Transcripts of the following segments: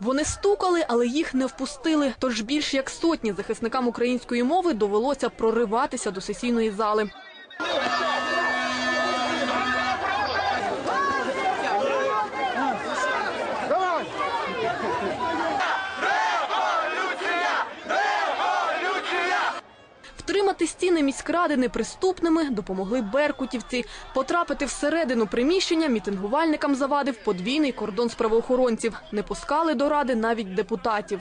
Вони стукали, але їх не впустили. Тож більш як сотні захисникам української мови довелося прориватися до сесійної зали. Втримати стіни міськради неприступними допомогли беркутівці. Потрапити всередину приміщення мітингувальникам завадив подвійний кордон з правоохоронців. Не пускали до ради навіть депутатів.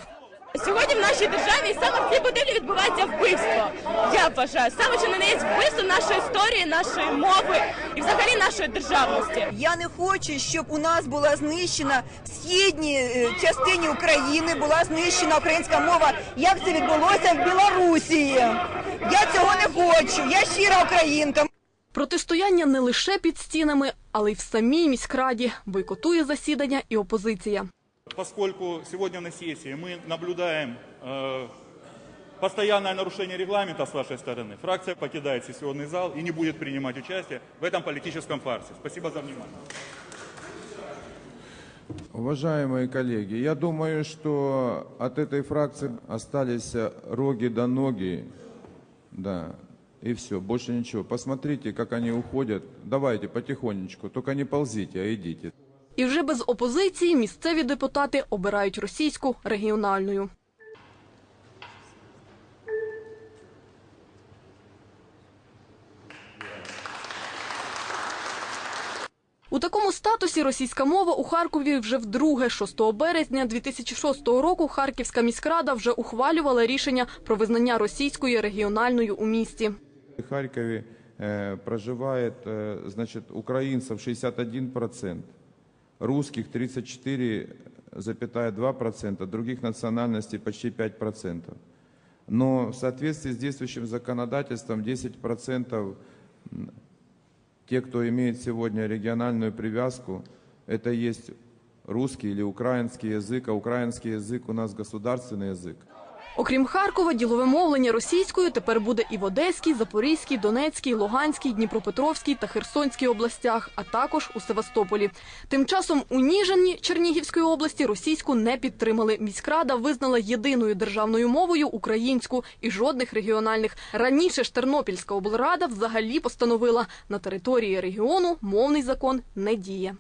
Сьогодні в нашій державі саме в цій будівлі відбувається вбивство. Я вважаю, саме що не є вбивство нашої історії, нашої мови і взагалі нашої державності. Я не хочу, щоб у нас була знищена в східній е, частині України була знищена українська мова. Як це відбулося в Білорусі? Я цього не хочу. Я щира українка. Протистояння не лише під стінами, але й в самій міськраді. Бойкотує засідання і опозиція. Поскольку сегодня на сессии мы наблюдаем э, постоянное нарушение регламента с вашей стороны, фракция покидает сессионный зал и не будет принимать участие в этом политическом фарсе. Спасибо за внимание. Уважаемые коллеги, я думаю, что от этой фракции остались э, роги до ноги. Да, и все, больше ничего. Посмотрите, как они уходят. Давайте потихонечку, только не ползите, а идите. І вже без опозиції місцеві депутати обирають російську регіональною. У такому статусі російська мова у Харкові вже вдруге. 6 березня 2006 року Харківська міськрада вже ухвалювала рішення про визнання російської регіональною у місті. В Харькове э, проживает, э, значит, украинцев 61%, русских 34,2%, других национальностей почти 5%. Но в соответствии с действующим законодательством 10% м, те, кто имеет сегодня региональную привязку, это есть русский или украинский язык, а украинский язык у нас государственный язык. Окрім Харкова, ділове мовлення російською тепер буде і в Одеській, Запорізькій, Донецькій, Луганській, Дніпропетровській та Херсонській областях, а також у Севастополі. Тим часом у Ніжині Чернігівської області російську не підтримали. Міськрада визнала єдиною державною мовою українську і жодних регіональних. Раніше ж Тернопільська облрада взагалі постановила на території регіону мовний закон не діє.